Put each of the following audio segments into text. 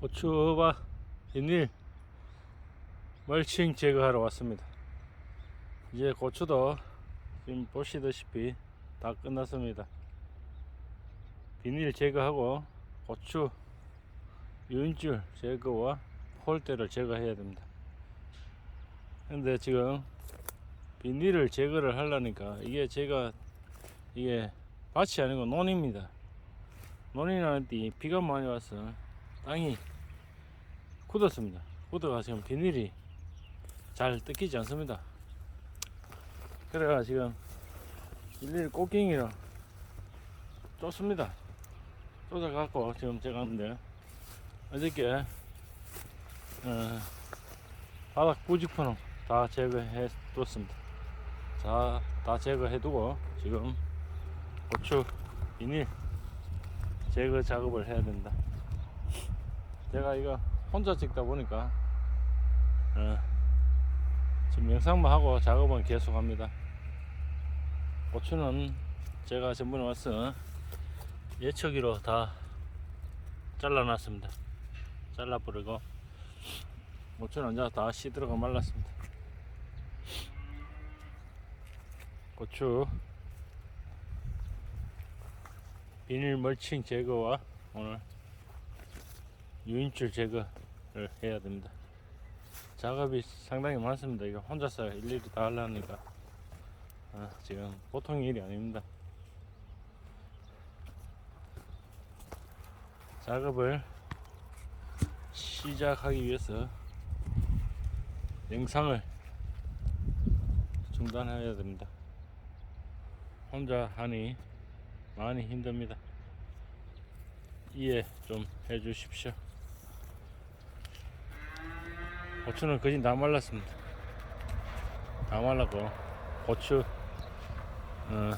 고추와 비닐 멀칭 제거하러 왔습니다. 이제 고추도 지금 보시다시피 다 끝났습니다. 비닐 제거하고 고추 유인줄 제거와 폴대를 제거해야 됩니다. 근데 지금 비닐을 제거를 하려니까 이게 제가 이게 밭이 아니고 논입니다. 논이라는데 비가 많이 와서 땅이 굳었습니다. 굳어가 지금 비닐이 잘 뜯기지 않습니다. 그래가 지금 일일이 꽃갱이로 쫓습니다. 쫓아갖고 지금 제가 하는데 어저께 어, 바닥 부직포는 다 제거해 뒀습니다. 자, 다 제거해 두고 지금 고추 비닐 제거 작업을 해야 된다. 제가 이거 혼자 찍다 보니까 어, 지금 영상만 하고 작업은 계속 합니다. 고추는 제가 전번에 와서 예초기로 다 잘라놨습니다. 잘라버리고 고추는 이제 다 시들어가 말랐습니다. 고추 비닐 멀칭 제거와 오늘 유인줄 제거를 해야 됩니다. 작업이 상당히 많습니다. 이거 혼자서 일일이 다 하려니까 아, 지금 보통 일이 아닙니다. 작업을 시작하기 위해서 영상을 중단해야 됩니다. 혼자 하니 많이 힘듭니다. 이해 좀 해주십시오. 고추는 거진 다 말랐습니다. 다 말랐고 고추 어,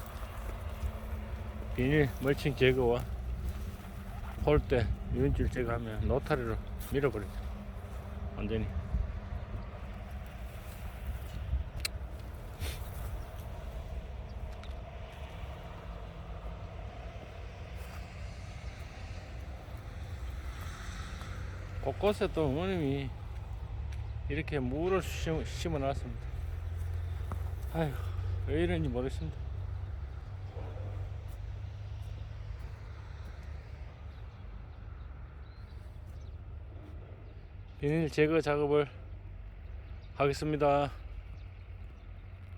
비닐 멀칭 제거와 폴대 유인줄 제거하면 노타리로 밀어버리죠. 완전히. 곳곳에 또 어머님이 이렇게 물을 심- 심어 놨습니다. 아휴, 왜 이런지 모르겠습니다. 비닐 제거 작업을 하겠습니다.